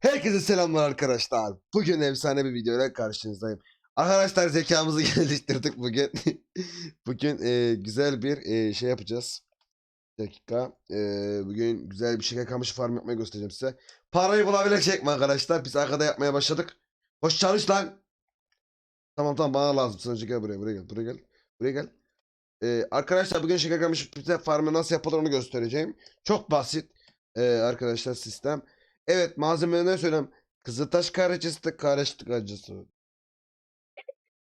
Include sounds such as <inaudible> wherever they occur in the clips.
Herkese selamlar arkadaşlar. Bugün efsane bir videoyla karşınızdayım. Arkadaşlar zekamızı <laughs> geliştirdik bugün. <laughs> bugün e, güzel bir e, şey yapacağız. Bir dakika. E, bugün güzel bir şeker kamışı farm yapmayı göstereceğim size. Parayı bulabilecek mi arkadaşlar? Biz arkada yapmaya başladık. Hoş çalış lan. Tamam tamam bana lazım. Sen önce gel buraya buraya gel. Buraya gel. Buraya gel. E, arkadaşlar bugün şeker kamışı farmı nasıl yapılır onu göstereceğim. Çok basit. e, arkadaşlar sistem. Evet malzemelerine söyleyeyim. Kızıltaş karıştı karıştı acısı.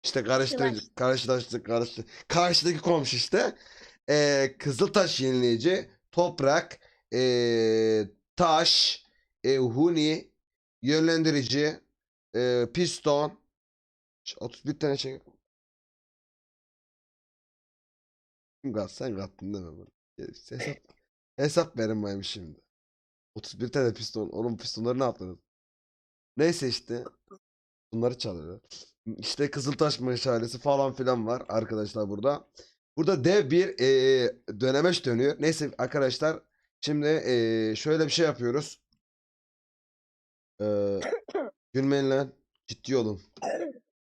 İşte karıştırıcı, karşılaştı, karıştı. Karşıdaki komşu işte. Ee, Kızıltaş yenileyici, toprak, ee, taş, ee, huni, yönlendirici, ee, piston. Ş- 31 tane şey. Kat? Sen kattın değil mi bunu? Hesap, hesap verin bayım şimdi. 31 tane piston. Onun pistonları ne yaptınız? Neyse işte. Bunları çalıyor. İşte Kızıltaş meşalesi falan filan var arkadaşlar burada. Burada dev bir eee dönemeç dönüyor. Neyse arkadaşlar. Şimdi eee, şöyle bir şey yapıyoruz. Eee <coughs> gülmeyin lan. Ciddi olun.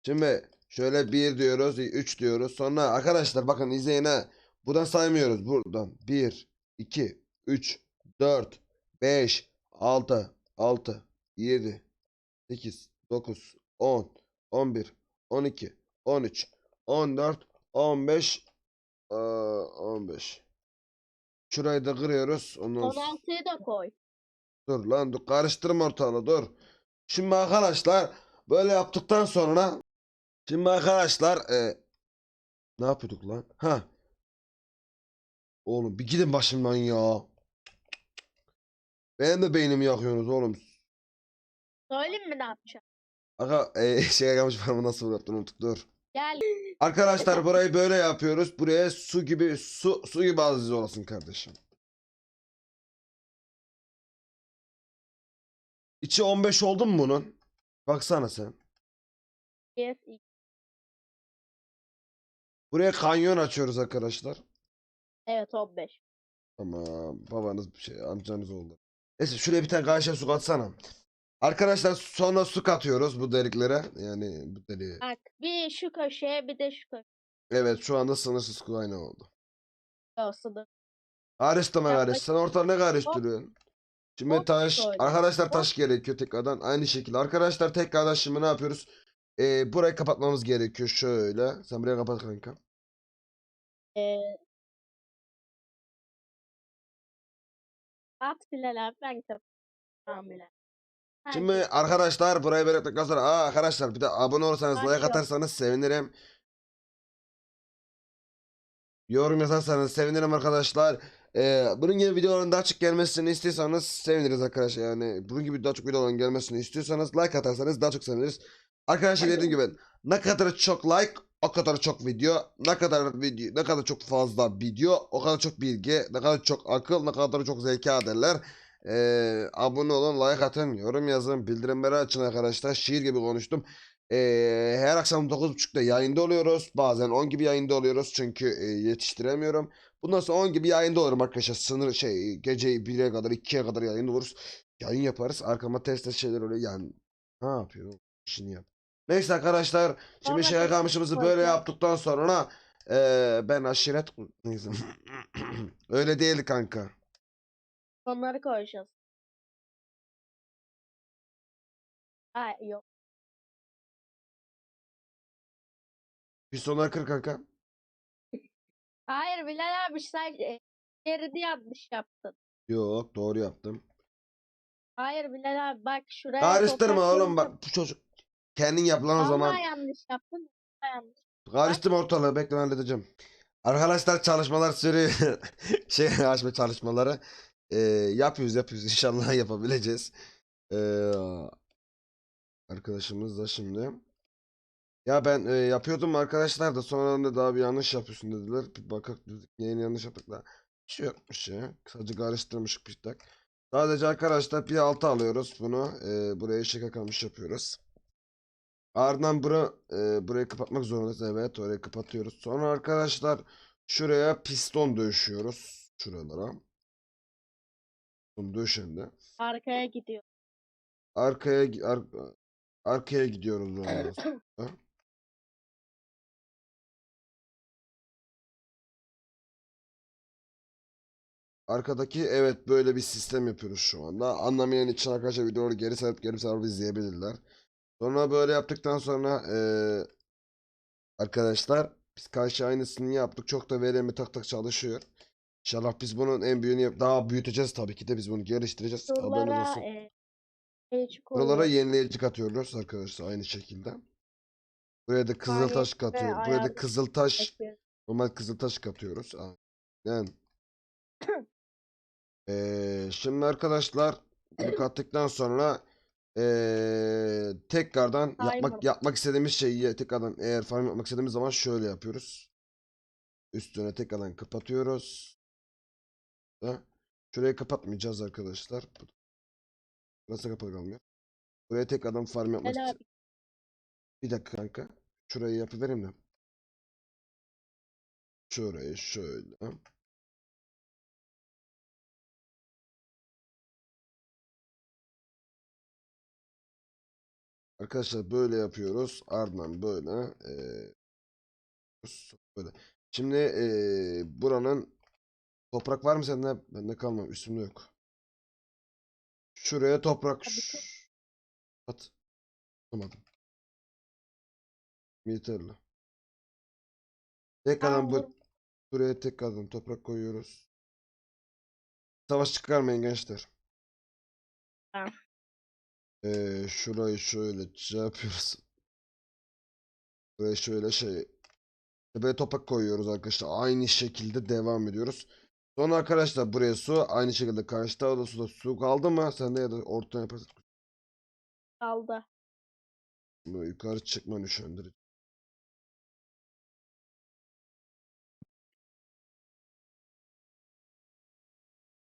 Şimdi şöyle 1 diyoruz, 3 diyoruz. Sonra arkadaşlar bakın izleyin ha. Buradan saymıyoruz. Buradan 1, 2, 3, 4, 5, 6, 6, 7, 8, 9, 10, 11, 12, 13, 14, 15, eee, 15. Şurayı da kırıyoruz. Ondan sonra... 16'yı da koy. Dur lan dur karıştırma ortalığı dur. Şimdi arkadaşlar böyle yaptıktan sonra şimdi arkadaşlar e, ne yapıyorduk lan? Ha. Oğlum bir gidin başımdan ya. Benim de beynimi yakıyorsunuz oğlum. Söyleyeyim mi ne yapacağım? Aga e, şeye gelmiş farmı nasıl yaptın unuttuk dur. Gel. Arkadaşlar <laughs> burayı böyle yapıyoruz. Buraya su gibi su su gibi aziz olasın kardeşim. İçi 15 oldu mu bunun? Baksana sen. Yes. Buraya kanyon açıyoruz arkadaşlar. Evet 15. Tamam. Babanız bir şey amcanız oldu. Neyse şuraya bir tane karşıya su katsana. Arkadaşlar sonra su katıyoruz bu deliklere. Yani bu deliğe. Bak bir şu köşeye bir de şu köşeye. Evet şu anda sınırsız su aynı oldu. Sınır. Karıştırma Ya, bak- Sen ortada ne karıştırıyorsun? Şimdi Hop taş, arkadaşlar taş gerekiyor tekrardan. Aynı şekilde. Arkadaşlar tekrardan şimdi ne yapıyoruz? Ee, burayı kapatmamız gerekiyor şöyle. Sen buraya kapat kanka. Ee, abi ben Bilal. Şimdi arkadaşlar burayı yaptıktan sonra aa arkadaşlar bir de abone olursanız like atarsanız sevinirim. Yorum yazarsanız sevinirim arkadaşlar. Ee, bunun gibi videoların daha çok gelmesini istiyorsanız seviniriz arkadaşlar. Yani bunun gibi daha çok videoların gelmesini istiyorsanız like atarsanız daha çok seviniriz. Arkadaşlar dediğim gibi ne kadar çok like o kadar çok video, ne kadar video, ne kadar çok fazla video, o kadar çok bilgi, ne kadar çok akıl, ne kadar çok zeka derler. Ee, abone olun, like atın, yorum yazın, bildirimleri açın arkadaşlar. Şiir gibi konuştum. Ee, her akşam 9.30'da yayında oluyoruz. Bazen 10 gibi yayında oluyoruz çünkü e, yetiştiremiyorum. Bundan sonra 10 gibi yayında olurum arkadaşlar. Sınır şey gece 1'e kadar 2'ye kadar yayında oluruz. Yayın yaparız. Arkama test şeyler oluyor. Yani ne yapıyor? İşini yap. Neyse arkadaşlar. Şimdi şeker kamışımızı böyle yaptıktan sonra e, ben aşiret neyse. <clears throat> Öyle değil kanka. Onları koyacağız. Ay yok. Pistonlar kır kanka. Hayır Bilal abi sen e, yanlış yaptın. Yok doğru yaptım. Hayır Bilal abi bak şuraya Karıştırma oğlum bak bu çocuk. Kendin yap lan o zaman. Vallahi yanlış yaptın. vallahi yanlış. Karıştırma ortalığı bekle ben halledeceğim. Arkadaşlar çalışmalar sürüyor. <laughs> şey açma çalışmaları. Ee, yapıyoruz yapıyoruz <laughs> inşallah yapabileceğiz. Ee, arkadaşımız da şimdi. Ya ben e, yapıyordum arkadaşlar da sonra da daha bir yanlış yapıyorsun dediler. Bir bakıp dedik yeni yanlış yaptık da. Bir şey yokmuş ya. Sadece karıştırmışık bir tak. Sadece arkadaşlar bir altı alıyoruz bunu. E, buraya şeker kalmış yapıyoruz. Ardından bura, e, burayı kapatmak zorundayız. Evet orayı kapatıyoruz. Sonra arkadaşlar şuraya piston döşüyoruz. Şuralara. Piston döşendi. Arkaya gidiyor. arkaya ar- arkaya gidiyoruz. <clears throat> Arkadaki evet böyle bir sistem yapıyoruz şu anda. Anlamayan için arkadaşlar videoları geri sarıp geri sarıp izleyebilirler. Sonra böyle yaptıktan sonra eee, arkadaşlar biz karşı aynısını yaptık. Çok da verimli tak tak çalışıyor. İnşallah biz bunun en büyüğünü yap- daha büyüteceğiz tabii ki de biz bunu geliştireceğiz. Şuralara olsun. e, Buralara yenileyici katıyoruz arkadaşlar aynı şekilde. Buraya da kızıltaş Saniyesinde katıyoruz. Buraya da kızıltaş yapıyoruz. normal kızıltaş katıyoruz. Aynen. <clears throat> Ee, şimdi arkadaşlar bunu <clears throat> kattıktan sonra ee, tekrardan yapmak Timer. yapmak istediğimiz şeyi tekrardan eğer farm yapmak istediğimiz zaman şöyle yapıyoruz. Üstüne tekrardan kapatıyoruz. Da. Şurayı kapatmayacağız arkadaşlar. Burası kapalı kalmıyor. Buraya tekrardan farm yapmak Helal. için. Bir dakika kanka. Şurayı yapıvereyim de. Şurayı şöyle. Arkadaşlar böyle yapıyoruz. Ardından böyle. eee, böyle. Şimdi eee, buranın toprak var mı sende? Bende kalmadı. Üstümde yok. Şuraya toprak. At. Atamadım. Yeterli. Tekrardan bu buraya tekrardan toprak koyuyoruz. Savaş çıkarmayın gençler. Tamam. Ee, şurayı şöyle şey yapıyoruz. Buraya şöyle şey Böyle toprak koyuyoruz arkadaşlar. Aynı şekilde devam ediyoruz. Sonra arkadaşlar buraya su. Aynı şekilde karşı tarafa da su da su kaldı mı? Sen de ya da ortadan yaparsın. kaldı. Böyle yukarı çıkma üşendirici.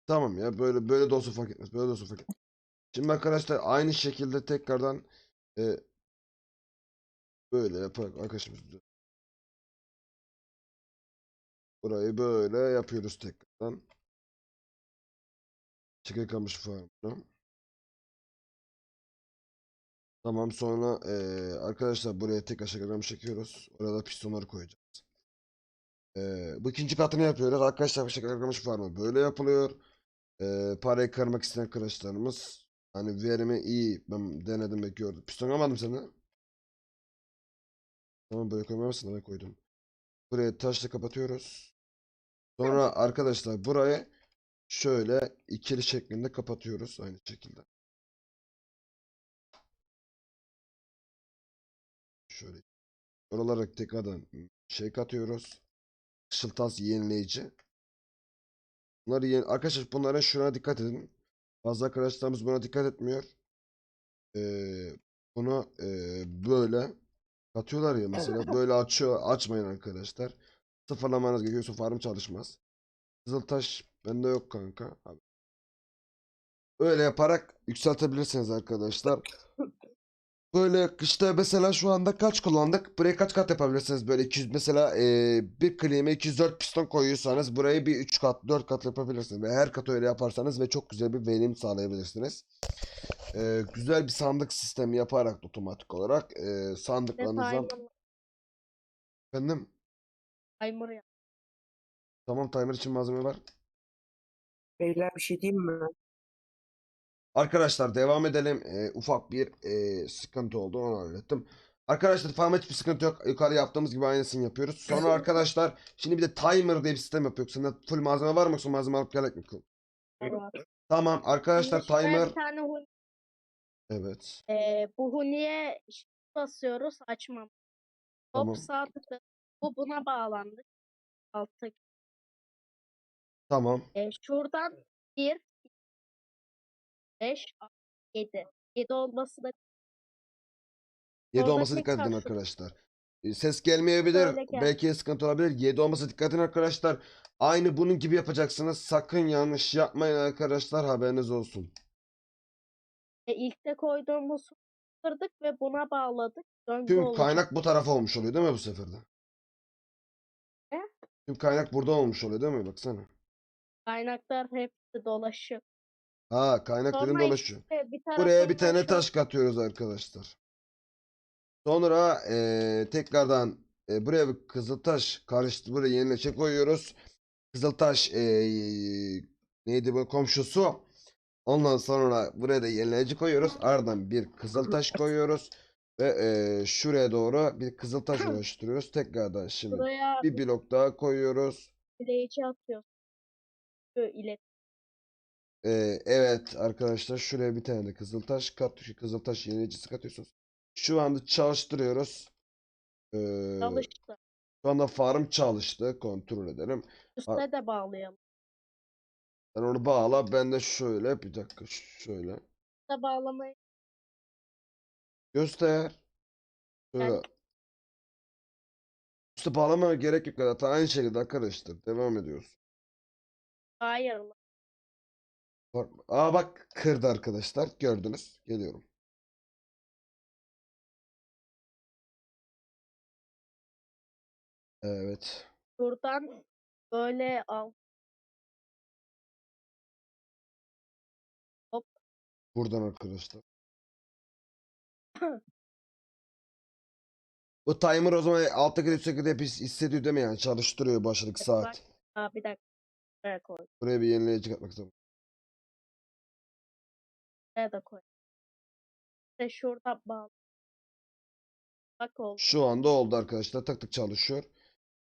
Tamam ya böyle böyle de olsa fark etmez. Böyle de olsa fark etmez. Şimdi arkadaşlar aynı şekilde tekrardan e, böyle yaparak arkadaşımız burayı böyle yapıyoruz tekrardan. Çekil kamış farmını. Tamam sonra eee, arkadaşlar buraya tekrar şekerleme çekiyoruz. Orada pistonları koyacağız. Eee, bu ikinci katını yapıyoruz. Arkadaşlar şekerleme farmı böyle yapılıyor. Eee parayı kırmak isteyen arkadaşlarımız hani verimi iyi. Ben denedim ve gördüm. Piston almadım seni. Tamam böyle koymamışsın ben koydum. Burayı taşla kapatıyoruz. Sonra arkadaşlar burayı şöyle ikili şeklinde kapatıyoruz aynı şekilde. Şöyle. Oralara tekrardan şey katıyoruz. Işıltaz yenileyici. Bunları yeni... Arkadaşlar bunlara şuna dikkat edin. Bazı arkadaşlarımız buna dikkat etmiyor. Ee, bunu ee, böyle katıyorlar ya mesela böyle açıyor açmayın arkadaşlar. Sıfırlamanız gerekiyorsa farm çalışmaz. Kızıltaş bende yok kanka. Abi. Öyle yaparak yükseltebilirsiniz arkadaşlar. <laughs> Böyle işte mesela şu anda kaç kullandık? Buraya kaç kat yapabilirsiniz? Böyle 200 mesela eee, bir kliğime 204 piston koyuyorsanız burayı bir 3 kat 4 kat yapabilirsiniz. Ve her katı öyle yaparsanız ve çok güzel bir verim sağlayabilirsiniz. Eee, güzel bir sandık sistemi yaparak otomatik olarak eee Ve sandıklarınızdan efendim timer yap. tamam timer için malzeme var. Beyler bir şey diyeyim mi? Arkadaşlar devam edelim. Ee, ufak bir e, sıkıntı oldu onu hallettim. Arkadaşlar farmda hiçbir sıkıntı yok. Yukarı yaptığımız gibi aynısını yapıyoruz. Sonra arkadaşlar şimdi bir de timer diye bir sistem yapıyoruz. Sende full malzeme var mı yoksa malzeme alıp gerek mi? var. Tamam arkadaşlar Şimdi timer. Bir tane Evet. e, bu huniye shift basıyoruz açmam. Hop Tamam. sağ tıkladık. Bu buna bağlandı. Alttaki. Tamam. E, şuradan 1 5 7. 7 olması da 7 Orada olması tek dikkat edin arkadaşlar. E, Ses gelmeyebilir. Gel. Belki sıkıntı olabilir. 7 olması dikkat edin arkadaşlar. Aynı bunun gibi yapacaksınız. Sakın yanlış yapmayın arkadaşlar. Haberiniz olsun. e, ilkte koyduğumuz kırdık ve buna bağladık. Döngü Tüm olacak. kaynak bu tarafa olmuş oluyor değil mi bu seferde? Ne? Tüm kaynak burada olmuş oluyor değil mi? Baksana. Kaynaklar hepsi dolaşıyor. Ha kaynak Sonra dolaşıyor. işte bir Buraya bir tane taş katıyoruz arkadaşlar. Sonra eee, tekrardan eee, buraya bir kızıltaş karıştı buraya yenileçe koyuyoruz. Kızıltaş eee, neydi bu komşusu. Ondan sonra buraya da yenileci koyuyoruz. Ardından bir kızıltaş koyuyoruz. Ve eee, şuraya doğru bir kızıltaş oluşturuyoruz. <clears throat> Tekrardan şimdi Buraya bir blok daha koyuyoruz. direğici atıyorsun. Şu ilet. Ee, evet arkadaşlar şuraya bir tane de kızıltaş kat şu kızıltaş yenileyicisi katıyorsunuz. Şu anda çalıştırıyoruz. Ee, Çalıştı. şu anda farm çalıştı. Kontrol edelim. Üste de bağlayalım. Sen onu bağla. Ben de şöyle bir dakika şöyle. Üste bağlamayı Göster. Şöyle. Yani- Üstü bağlamaya gerek yok. Zaten aynı şekilde arkadaşlar. Devam ediyoruz. hayır aa bak kırdı arkadaşlar. Gördünüz. Geliyorum. Evet. Buradan böyle al. Buradan arkadaşlar. <laughs> Bu timer o zaman alttaki üstteki hep his- hissediyor değil mi yani? Çalıştırıyor başladık Evet, saat. Aa, bir dakika. Buraya koy. Buraya bir yenileyici katmak zorunda. Buraya da koy. İşte şurada bağlı. Bak oldu. Şu anda oldu arkadaşlar. Tak tık çalışıyor.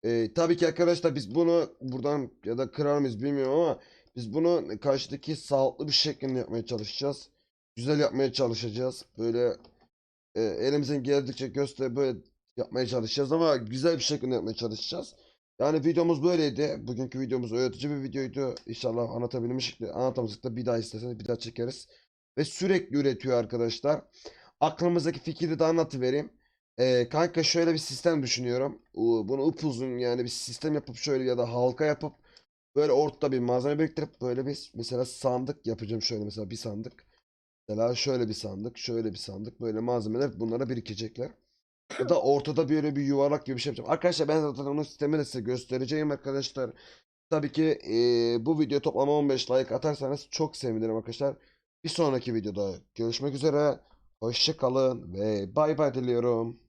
Ee, tabii ki arkadaşlar biz bunu buradan ya da kırar mıyız bilmiyorum ama biz bunu karşıdaki sağlıklı bir şekilde yapmaya çalışacağız. Güzel yapmaya çalışacağız. Böyle e, elimizin geldikçe göster böyle yapmaya çalışacağız ama güzel bir şekilde yapmaya çalışacağız. Yani videomuz böyleydi. Bugünkü videomuz öğretici bir videoydu. İnşallah anlatabilmiştik. Anlatamadık da bir daha isterseniz bir daha çekeriz. Ve sürekli üretiyor arkadaşlar. Aklımızdaki fikri de anlatıvereyim. Ee, kanka şöyle bir sistem düşünüyorum. Bunu upuzun yani bir sistem yapıp şöyle ya da halka yapıp böyle ortada bir malzeme biriktirip böyle bir mesela sandık yapacağım şöyle mesela bir sandık. Mesela şöyle bir sandık, şöyle bir sandık, böyle malzemeler bunlara birikecekler. Ya da ortada böyle bir yuvarlak gibi bir şey yapacağım. Arkadaşlar ben zaten onun sistemini de size göstereceğim arkadaşlar. Tabii ki eee, bu video toplama 15 like atarsanız çok sevinirim arkadaşlar. Bir sonraki videoda görüşmek üzere. Hoşça kalın ve bay bay diliyorum.